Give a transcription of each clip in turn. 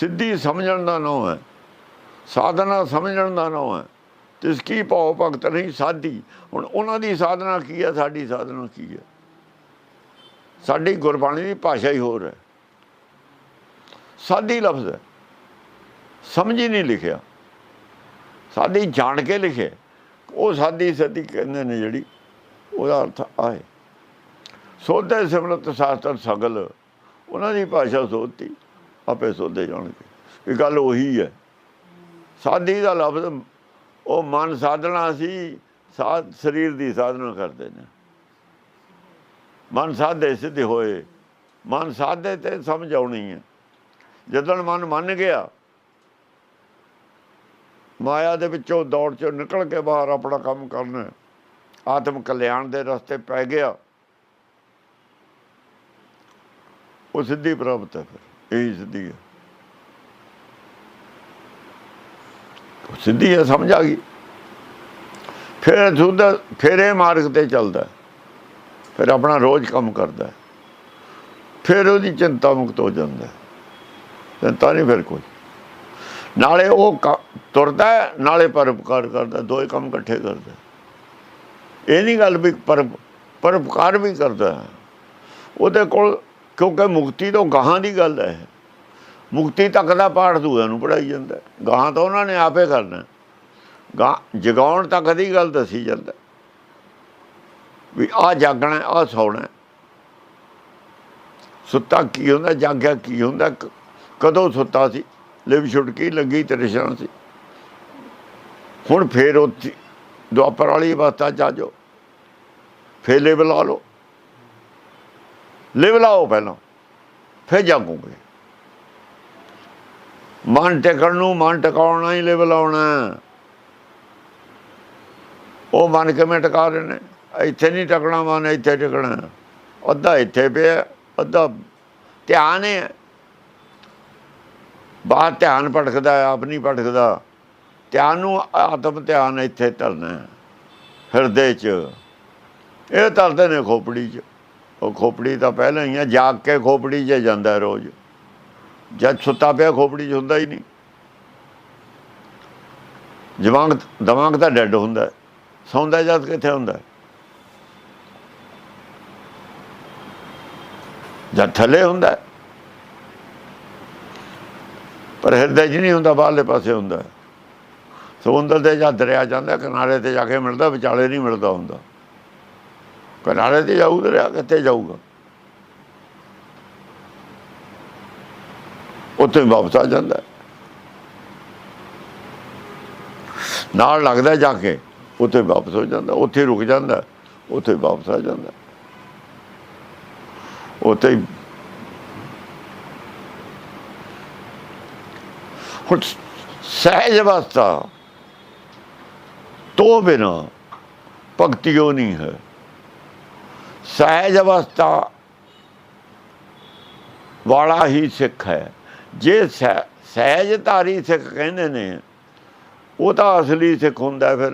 ਸਿੱਧੀ ਸਮਝਣ ਦਾ ਨਾਮ ਹੈ ਸਾਧਨਾ ਸਮਝਣ ਦਾ ਨਾਮ ਹੈ ਤਿਸ ਕੀ ਭਾਉ ਭਗਤ ਨਹੀਂ ਸਾਧੀ। ਹੁਣ ਉਹਨਾਂ ਦੀ ਸਾਧਨਾ ਕੀ ਹੈ, ਸਾਡੀ ਸਾਧਨਾ ਕੀ ਹੈ? ਸਾਡੀ ਗੁਰਬਾਣੀ ਦੀ ਭਾਸ਼ਾ ਹੀ ਹੋਰ ਹੈ। ਸਾਦੀ ਲਫ਼ਜ਼ ਹੈ। ਸਮਝ ਹੀ ਨਹੀਂ ਲਿਖਿਆ। ਸਾਦੀ ਜਾਣ ਕੇ ਲਿਖਿਆ ਉਹ ਸਾਦੀ ਸਦੀ ਕਹਿੰਦੇ ਨੇ ਜਿਹੜੀ, ਉਹਦਾ ਅਰਥ ਆਏ ਸੋਧੇ ਸਿਮਰਤ ਸ਼ਾਸਤਰ ਸਗਲ, ਉਹਨਾਂ ਦੀ ਭਾਸ਼ਾ ਸੋਧਤੀ। ਆਪੇ ਸੋਧੇ ਜਾਣਗੇ। ਇਹ ਗੱਲ ਉਹੀ ਹੈ। ਸਾਦੀ ਦਾ ਲਫ਼ਜ਼, ਉਹ ਮਨ ਸਾਧਨਾ ਸੀ, ਸਾਧ, ਸਰੀਰ ਦੀ ਸਾਧਨਾ ਕਰਦੇ ਨੇ। ਮਨ ਸਾਧੇ ਸਿੱਧੇ ਹੋਏ। ਮਨ ਸਾਧੇ ਤੇ ਸਮਝ ਆਉਣੀ ਹੈ। ਜਦੋਂ ਮਨ ਮੰਨ ਗਿਆ, ਮਾਇਆ ਦੇ ਵਿੱਚੋਂ ਦੌੜ ਚੋਂ ਨਿਕਲ ਕੇ ਬਾਹਰ ਆਪਣਾ ਕੰਮ ਕਰਨਾ, ਆਤਮ ਕਲਿਆਣ ਦੇ ਰਸਤੇ ਪੈ ਗਿਆ, ਉਹ ਸਿੱਧੀ ਪ੍ਰਾਪਤ ਹੈ ਫਿਰ। ਇਹੀ ਸਿੱਧੀ ਹੈ। ਸਿੱਧੀ ਹੈ, ਸਮਝ ਆ ਗਈ। ਫਿਰ ਸੁਧ ਫਿਰ ਇਹ ਮਾਰਗ ਤੇ ਚੱਲਦਾ ਫਿਰ ਆਪਣਾ ਰੋਜ਼ ਕੰਮ ਕਰਦਾ ਫਿਰ ਉਹਦੀ ਚਿੰਤਾ ਮੁਕਤ ਹੋ ਜਾਂਦਾ ਚਿੰਤਾ ਨਹੀਂ ਫਿਰ ਕੋਈ ਨਾਲੇ ਉਹ ਤੁਰਦਾ ਨਾਲੇ ਪਰਉਪਕਾਰ ਕਰਦਾ ਦੋਏ ਕੰਮ ਇਕੱਠੇ ਕਰਦਾ ਇਹ ਨਹੀਂ ਗੱਲ ਵੀ ਪਰ ਪਰਉਪਕਾਰ ਵੀ ਕਰਦਾ ਉਹਦੇ ਕੋਲ ਕਿਉਂਕਿ ਮੁਕਤੀ ਤੋਂ ਗਾਹਾਂ ਦੀ ਗੱਲ ਹੈ। ਮੁਕਤੀ ਤੱਕ ਦਾ ਪਾਠ ਦੂਆਂ ਨੂੰ ਪੜਾਈ ਜਾਂਦਾ ਗਾਹਾਂ ਤਾਂ ਉਹਨਾਂ ਨੇ ਆਪੇ ਕਰਨਾ ਗਾ ਜਗਾਉਣ ਤੱਕ ਦੀ ਗੱਲ ਦੱਸੀ ਜਾਂਦਾ ਵੀ ਆ ਜਾਗਣਾ ਆ ਸੌਣਾ ਸੁੱਤਾ ਕੀ ਹੁੰਦਾ, ਜਾਗਿਆ ਕੀ ਹੁੰਦਾ? ਕਦੋਂ ਸੁੱਤਾ ਸੀ? ਲਿਵ ਛੁਟਕੀ ਲੱਗੀ ਤ੍ਰਿਸ਼ਨਾ ਸੀ। ਹੁਣ ਫੇਰ ਉੱਥੇ ਦੁਆਪਰ ਵਾਲੀ ਅਵਸਥਾ ਚ ਆ ਜਾਓ। ਫੇਰ ਲਿਵ ਲਾ ਲਓ। ਲਿਵ ਲਾਓ ਪਹਿਲਾਂ, ਫਿਰ ਜਾਗੋਗੇ। ਮਨ ਟਿਕਣ ਨੂੰ ਮਨ ਟਿਕਾਉਣਾ ਹੀ ਲਿਵ ਲਾਉਣਾ। ਉਹ ਮਨ ਕਿਵੇਂ ਟਿਕਾ ਰਹੇ ਨੇ ਇੱਥੇ ਨਹੀਂ ਟਿਕਣਾ ਮਨ, ਇੱਥੇ ਟਿਕਣਾ। ਅੱਧਾ ਇੱਥੇ ਪਿਆ, ਅੱਧਾ ਧਿਆਨ ਹੈ। ਬਾਹਰ ਧਿਆਨ ਭਟਕਦਾ ਆਪ ਨਹੀਂ ਭਟਕਦਾ। ਧਿਆਨ ਨੂੰ ਆਤਮ ਧਿਆਨ ਇੱਥੇ ਧਰਨਾ ਹਿਰਦੇ 'ਚ। ਇਹ ਧਰਦੇ ਨੇ ਖੋਪੜੀ 'ਚ। ਉਹ ਖੋਪੜੀ ਤਾਂ ਪਹਿਲਾਂ ਹੀ ਆ, ਜਾਗ ਕੇ ਖੋਪੜੀ 'ਚ ਜਾਂਦਾ ਰੋਜ਼। ਜਦ ਸੁੱਤਾ ਪਿਆ ਖੋਪੜੀ 'ਚ ਹੁੰਦਾ ਹੀ ਨਹੀਂ। ਦਿਮਾਗ ਦਿਮਾਗ ਤਾਂ ਡੈਡ ਹੁੰਦਾ। ਹੈ। ਸੌਂਦਾ ਜਦ ਕਿੱਥੇ ਹੁੰਦਾ? ਹੈ? ਜਦ ਥੱਲੇ ਹੁੰਦਾ। ਪਰ ਹਿਰਦੇ 'ਚ ਨਹੀਂ ਹੁੰਦਾ, ਬਾਹਰਲੇ ਪਾਸੇ ਹੁੰਦਾ। ਸਮੁੰਦਰ ਤੇ ਜਾਂ ਦਰਿਆ ਜਾਂਦਾ, ਕਿਨਾਰੇ ਤੇ ਜਾ ਕੇ ਮਿਲਦਾ, ਵਿਚਾਲੇ ਨਹੀਂ ਮਿਲਦਾ ਹੁੰਦਾ। ਕਿਨਾਰੇ ਤੇ ਜਾਊ ਦਰਿਆ ਕਿੱਥੇ ਜਾਊਗਾ? ਉੱਥੇ ਵਾਪਸ ਆ ਜਾਂਦਾ ਨਾਲ ਲੱਗਦਾ ਜਾ ਕੇ ਉੱਥੇ ਵਾਪਸ ਹੋ ਜਾਂਦਾ, ਉੱਥੇ ਰੁਕ ਜਾਂਦਾ ਉੱਥੇ ਵਾਪਸ ਆ ਜਾਂਦਾ ਉੱਥੇ ਹੁਣ ਸਹਿਜ ਅਵਸਥਾ ਤੋਂ ਬਿਨਾ ਭਗਤੀਓ ਨਹੀਂ ਹੈ। ਸਹਿਜ ਅਵਸਥਾ ਵਾਲਾ ਹੀ ਸਿੱਖ ਹੈ। ਜੇ ਸਹਿ- ਸਹਿਜਧਾਰੀ ਸਿੱਖ ਕਹਿੰਦੇ ਨੇ, ਉਹ ਤਾਂ ਅਸਲੀ ਸਿੱਖ ਹੁੰਦਾ ਫਿਰ।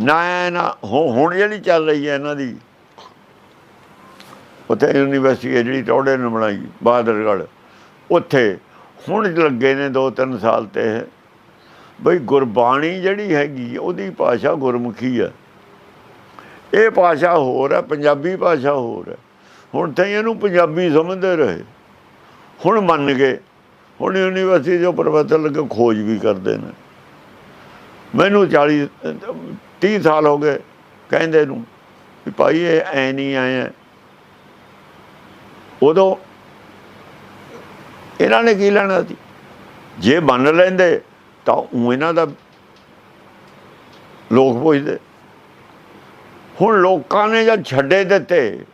ਨਾ ਨਾ ਹੁ- ਹੁਣ ਜਿਹੜੀ ਚੱਲ ਰਹੀ ਹੈ ਇਹਨਾਂ ਦੀ, ਉੱਥੇ ਯੂਨੀਵਰਸਿਟੀ ਹੈ ਜਿਹੜੀ ਟੌੜੇ ਨੇ ਬਣਾਈ ਬਹਾਦਰਗੜ੍ਹ ਉੱਥੇ ਹੁਣ ਲੱਗੇ ਨੇ 2-3 ਸਾਲ ਤੇ। ਬਈ ਗੁਰਬਾਣੀ ਜਿਹੜੀ ਹੈਗੀ, ਉਹਦੀ ਭਾਸ਼ਾ ਗੁਰਮੁਖੀ ਹੈ ਇਹ ਭਾਸ਼ਾ ਹੋਰ ਹੈ, ਪੰਜਾਬੀ ਭਾਸ਼ਾ ਹੋਰ ਹੈ। ਹੁਣ ਤਾਂ ਇਹਨੂੰ ਪੰਜਾਬੀ ਸਮਝਦੇ ਰਹੇ। ਹੁਣ ਮੰਨ ਗਏ। ਹੁਣ ਯੂਨੀਵਰਸਿਟੀ ਜੋ ਪ੍ਰੋਫੈਸਰ ਲੱਗੇ ਖੋਜ ਵੀ ਕਰਦੇ ਨੇ। ਮੈਨੂੰ 40 30 ਸਾਲ ਹੋ ਗਏ ਕਹਿੰਦੇ ਨੂੰ ਵੀ ਭਾਈ ਇਹ ਐ ਨਹੀਂ ਆਏ ਆ। ਉਦੋਂ ਇਹਨਾਂ ਨੇ ਕੀ ਲੈਣਾ ਸੀ? ਜੇ ਮੰਨ ਲੈਂਦੇ ਤਾਂ ਉਹ ਇਹਨਾਂ ਦਾ ਲੋਕ ਪੁੱਛਦੇ। ਹੁਣ ਲੋਕਾਂ ਨੇ ਜਦ ਛੱਡੇ ਦਿੱਤੇ,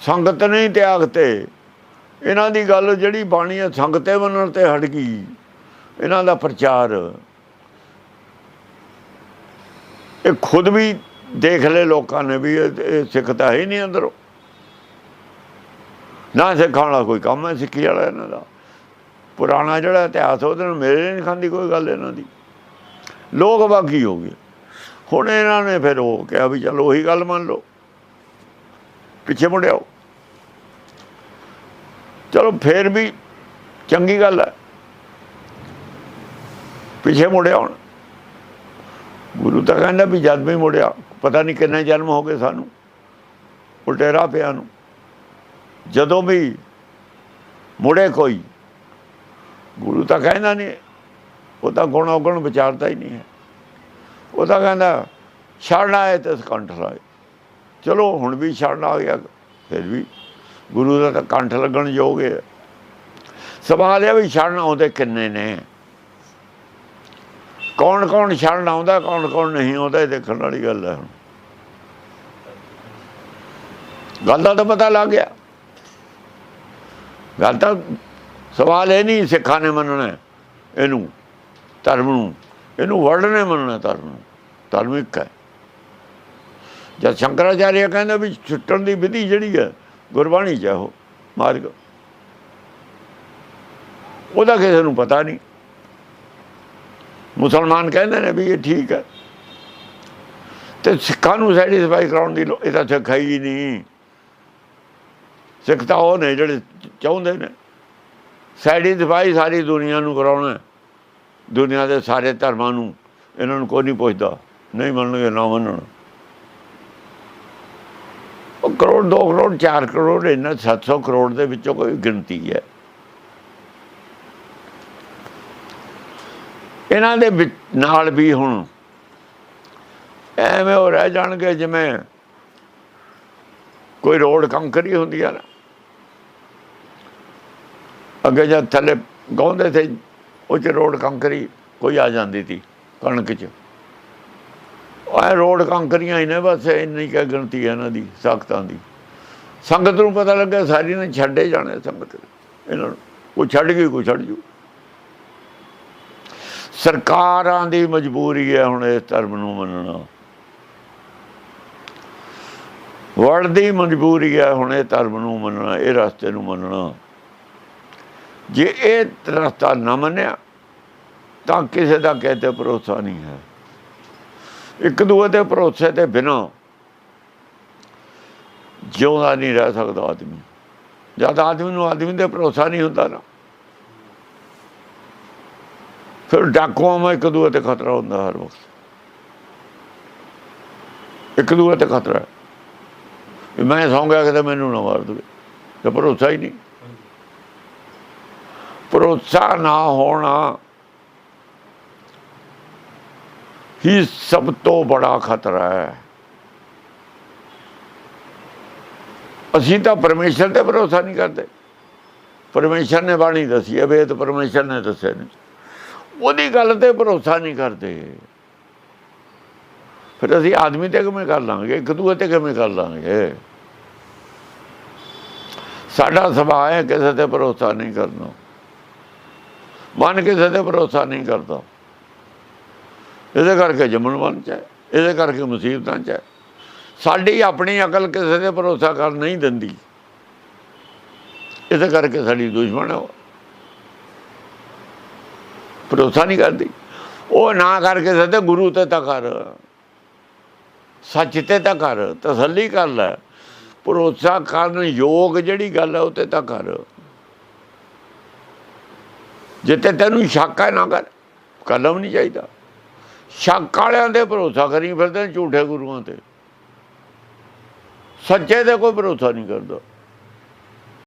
ਸੰਗਤ ਨਹੀਂ ਤਿਆਗਤੇ ਇਹਨਾਂ ਦੀ ਗੱਲ ਜਿਹੜੀ ਬਾਣੀ ਹੈ, ਸੰਗਤੇ ਮੰਨਣ ਤੇ ਹਟ ਗਈ, ਇਹਨਾਂ ਦਾ ਪ੍ਰਚਾਰ। ਇਹ ਖੁਦ ਵੀ ਦੇਖ ਲੈ ਲੋਕਾਂ ਨੇ ਵੀ ਇਹ ਇਹ ਸਿੱਖ ਤਾਂ ਹੈ ਹੀ ਨਹੀਂ ਅੰਦਰੋਂ। ਨਾ ਸਿੱਖਣ ਵਾਲਾ ਕੋਈ ਕੰਮ ਹੈ, ਸਿੱਖੀ ਵਾਲਾ ਇਹਨਾਂ ਦਾ। ਪੁਰਾਣਾ ਜਿਹੜਾ ਇਤਿਹਾਸ ਉਹਦੇ ਨਾਲ ਮੇਰੇ ਨਹੀਂ ਖਾਂਦੀ ਕੋਈ ਗੱਲ ਇਹਨਾਂ ਦੀ। ਲੋਕ ਬਾਕੀ ਹੋ ਗਏ। ਹੁਣ ਇਹਨਾਂ ਨੇ ਫਿਰ ਉਹ ਕਿਹਾ ਵੀ ਚਲੋ ਉਹੀ ਗੱਲ ਮੰਨ ਲਓ। ਪਿੱਛੇ ਮੁੜਿਓ ਚਲੋ ਫੇਰ ਵੀ ਚੰਗੀ ਗੱਲ ਹੈ। ਪਿੱਛੇ ਮੁੜਿਆ ਹੁਣ ਗੁਰੂ ਤਾਂ ਕਹਿੰਦਾ ਵੀ ਜਦ ਵੀ ਮੁੜਿਆ ਪਤਾ ਨਹੀਂ ਕਿੰਨੇ ਜਨਮ ਹੋ ਗਏ ਸਾਨੂੰ। ਉਲਟੇਰਾ ਪਿਆ ਨੂੰ। ਜਦੋਂ ਵੀ ਮੁੜੇ ਕੋਈ, ਗੁਰੂ ਤਾਂ ਕਹਿੰਦਾ ਨਹੀਂ, ਉਹ ਤਾਂ ਗੁਣ ਔਗਣ ਵਿਚਾਰਦਾ ਹੀ ਨਹੀਂ ਹੈ। ਉਹ ਤਾਂ ਕਹਿੰਦਾ ਛੜਨਾ ਹੈ ਤੇ ਕੰਠ ਲਾਏ ਚਲੋ, ਹੁਣ ਵੀ ਛੜਨਾ ਆ ਗਿਆ, ਫਿਰ ਵੀ। ਗੁਰੂ ਦਾ ਤਾਂ ਕੰਠ ਲੱਗਣ ਯੋਗ ਹੈ। ਸਵਾਲ ਇਹ ਵੀ ਛੜਨ ਆਉਂਦੇ ਕਿੰਨੇ ਨੇ। ਕੌਣ ਕੌਣ ਛੜਨ ਆਉਂਦਾ ਕੌਣ ਕੌਣ ਨਹੀਂ ਆਉਂਦਾ, ਇਹ ਦੇਖਣ ਵਾਲੀ ਗੱਲ ਹੈ ਹੁਣ। ਗੱਲ ਦਾ ਤਾਂ ਪਤਾ ਲੱਗ ਗਿਆ। ਗੱਲ ਤਾਂ ਸਵਾਲ ਇਹ ਨਹੀਂ, ਸਿੱਖਾਂ ਨੇ ਮੰਨਣਾ ਇਹਨੂੰ, ਧਰਮ ਨੂੰ। ਇਹਨੂੰ ਵਰਡ ਨੇ ਮੰਨਣਾ ਧਰਮ ਨੂੰ, ਧਰਮ ਇੱਕ ਹੈ। ਜਦ ਸ਼ੰਕਰਾਚਾਰਿਆ ਕਹਿੰਦਾ ਵੀ ਛੁੱਟਣ ਦੀ ਵਿਧੀ ਜਿਹੜੀ ਹੈ, ਗੁਰਬਾਣੀ ਚ ਹੈ ਉਹ, ਮਾਰਗ। ਉਹਦਾ ਕਿਸੇ ਨੂੰ ਪਤਾ ਨਹੀਂ। ਮੁਸਲਮਾਨ ਕਹਿੰਦੇ ਨੇ ਵੀ ਇਹ ਠੀਕ ਹੈ। ਤੇ ਸਿੱਖਾਂ ਨੂੰ ਸੈਟੀਸਫਾਈ ਕਰਾਉਣ ਦੀ ਲੋ- ਇਹ ਤਾਂ ਸਿੱਖ ਹੀ ਨਹੀਂ। ਸਿੱਖ ਤਾਂ ਉਹ ਨੇ ਜਿਹੜੇ ਚਾਹੁੰਦੇ ਨੇ। ਸੈਟੀਸਫਾਈ ਸਾਰੀ ਦੁਨੀਆ ਨੂੰ ਕਰਾਉਣਾ ਦੁਨੀਆ ਦੇ ਸਾਰੇ ਧਰਮਾਂ ਨੂੰ ਇਹਨਾਂ ਨੂੰ ਕੋਈ ਨਹੀਂ ਪੁੱਛਦਾ। ਨਹੀਂ ਮੰਨਣਗੇ, ਨਾ ਮੰਨਣ। ਉਹ ਕਰੋੜ 2 ਕਰੋੜ 4 ਕਰੋੜ ਇਹਨਾਂ 700 ਕਰੋੜ ਦੇ ਵਿੱਚੋਂ ਕੋਈ ਗਿਣਤੀ ਹੈ। ਇਹਨਾਂ ਦੇ ਵਿੱਚ ਨਾਲ ਵੀ ਹੁਣ ਐਵੇਂ ਉਹ ਰਹਿ ਜਾਣਗੇ ਜਿਵੇਂ ਕੋਈ ਰੋਡ ਕੰਕਰੀ ਹੁੰਦੀ ਆ ਨਾ। ਅੱਗੇ ਜਦ ਥੱਲੇ ਗਾਉਂਦੇ ਸੀ ਉਹ ਚ ਰੋਡ ਕੰਕਰੀ ਕੋਈ ਆ ਜਾਂਦੀ ਸੀ ਕਣਕ ਚ। ਉਹ ਐਂ ਰੋਡ ਕੰਕਰੀਆਂ ਹੀ ਨੇ, ਬਸ ਇੰਨੀ ਕੁ ਗਿਣਤੀ ਹੈ ਇਹਨਾਂ ਦੀ, ਸਖਤਾਂ ਦੀ। ਸੰਗਤ ਨੂੰ ਪਤਾ ਲੱਗਾ ਸਾਰੀ ਨੇ ਛੱਡੇ ਜਾਣੇ ਸੰਗਤ ਇਹਨਾਂ ਨੂੰ, ਕੋਈ ਛੱਡ ਗਈ, ਕੋਈ ਛੱਡ ਜੂ। ਸਰਕਾਰਾਂ ਦੀ ਮਜਬੂਰੀ ਹੈ ਹੁਣ ਇਸ ਧਰਮ ਨੂੰ ਮੰਨਣਾ। ਵਰਲਡ ਦੀ ਮਜਬੂਰੀ ਹੈ ਹੁਣ ਇਹ ਧਰਮ ਨੂੰ ਮੰਨਣਾ, ਇਹ ਰਸਤੇ ਨੂੰ ਮੰਨਣਾ। ਜੇ ਇਹ ਰਸਤਾ ਨਾ ਮੰਨਿਆ, ਤਾਂ ਕਿਸੇ ਦਾ ਕਹਤੇ ਭਰੋਸਾ ਨਹੀਂ ਹੈ। ਇੱਕ ਦੂਏ ਦੇ ਭਰੋਸੇ ਤੇ ਬਿਨਾਂ ਜਿਉਂਦਾ ਨਹੀਂ ਰਹਿ ਸਕਦਾ ਆਦਮੀ। ਜਦ ਆਦਮੀ ਨੂੰ ਆਦਮੀ 'ਤੇ ਭਰੋਸਾ ਨਹੀਂ ਹੁੰਦਾ ਨਾ, ਫਿਰ ਡਾਕੂਆਂ ਮੈਂ ਇੱਕ ਦੂਏ ਤੇ ਖਤਰਾ ਹੁੰਦਾ ਹਰ ਵਕਤ। ਇੱਕ ਦੂਏ ਤੇ ਖਤਰਾ ਮੈਂ ਸੌਂ ਗਿਆ ਕਿਤੇ ਮੈਨੂੰ ਨਾ ਮਾਰ ਦੇਵੇ, ਤੇ ਭਰੋਸਾ ਹੀ ਨਹੀਂ। ਭਰੋਸਾ ਨਾ ਹੋਣਾ ਹੀ ਸਭ ਤੋਂ ਬੜਾ ਖਤਰਾ ਹੈ। ਅਸੀਂ ਤਾਂ ਪਰਮੇਸ਼ਰ ਤੇ ਭਰੋਸਾ ਨਹੀਂ ਕਰਦੇ। ਪਰਮੇਸ਼ਰ ਨੇ ਬਾਣੀ ਦੱਸੀ ਹੈ, ਵੇਦ ਪਰਮੇਸ਼ਰ ਨੇ ਦੱਸਿਆ ਨੇ ਉਹਦੀ ਗੱਲ ਤੇ ਭਰੋਸਾ ਨਹੀਂ ਕਰਦੇ। ਫਿਰ ਅਸੀਂ ਆਦਮੀ ਤੇ ਕਿਵੇਂ ਕਰ ਲਾਂਗੇ? ਇੱਕ ਦੂਏ ਤੇ ਕਿਵੇਂ ਕਰ ਲਾਂਗੇ? ਸਾਡਾ ਸੁਭਾਅ ਹੈ, ਕਿਸੇ ਤੇ ਭਰੋਸਾ ਨਹੀਂ ਕਰਨਾ। ਮਨ ਕਿਸੇ ਤੇ ਭਰੋਸਾ ਨਹੀਂ ਕਰਦਾ। ਇਹਦੇ ਕਰਕੇ ਜੰਮਣ ਮਨ ਚ ਹੈ, ਇਹਦੇ ਕਰਕੇ ਮੁਸੀਬਤਾਂ ਚ ਹੈ। ਸਾਡੀ ਆਪਣੀ ਅਕਲ ਕਿਸੇ ਤੇ ਭਰੋਸਾ ਕਰ ਨਹੀਂ ਦਿੰਦੀ। ਇਹਦੇ ਕਰਕੇ ਸਾਡੀ ਦੁਸ਼ਮਣ ਹੈ ਭਰੋਸਾ ਨਹੀਂ ਕਰਦੀ। ਉਹ ਨਾ ਕਰਕੇ ਸਦੇ ਗੁਰੂ ਤੇ ਤਾਂ ਕਰ। ਸੱਚ ਤੇ ਤਾਂ ਕਰ। ਤਸੱਲੀ ਕਰ ਲੈ। ਭਰੋਸਾ ਕਰਨ ਯੋਗ ਜਿਹੜੀ ਗੱਲ ਹੈ ਉਹ ਤੇ ਤਾਂ ਕਰ। ਜਿੱਤੇ ਤੈਨੂੰ ਸ਼ੱਕ ਹੈ ਨਾ ਕਰ ਕਲਮ ਨਹੀਂ ਚਾਹੀਦਾ। ਸ਼ੱਕ ਵਾਲਿਆਂ ਦੇ ਭਰੋਸਾ ਕਰੀ ਫਿਰਦੇ ਝੂਠੇ ਗੁਰੂਆਂ ਤੇ। ਸੱਚੇ ਤੇ ਕੋਈ ਭਰੋਸਾ ਨਹੀਂ ਕਰਦਾ।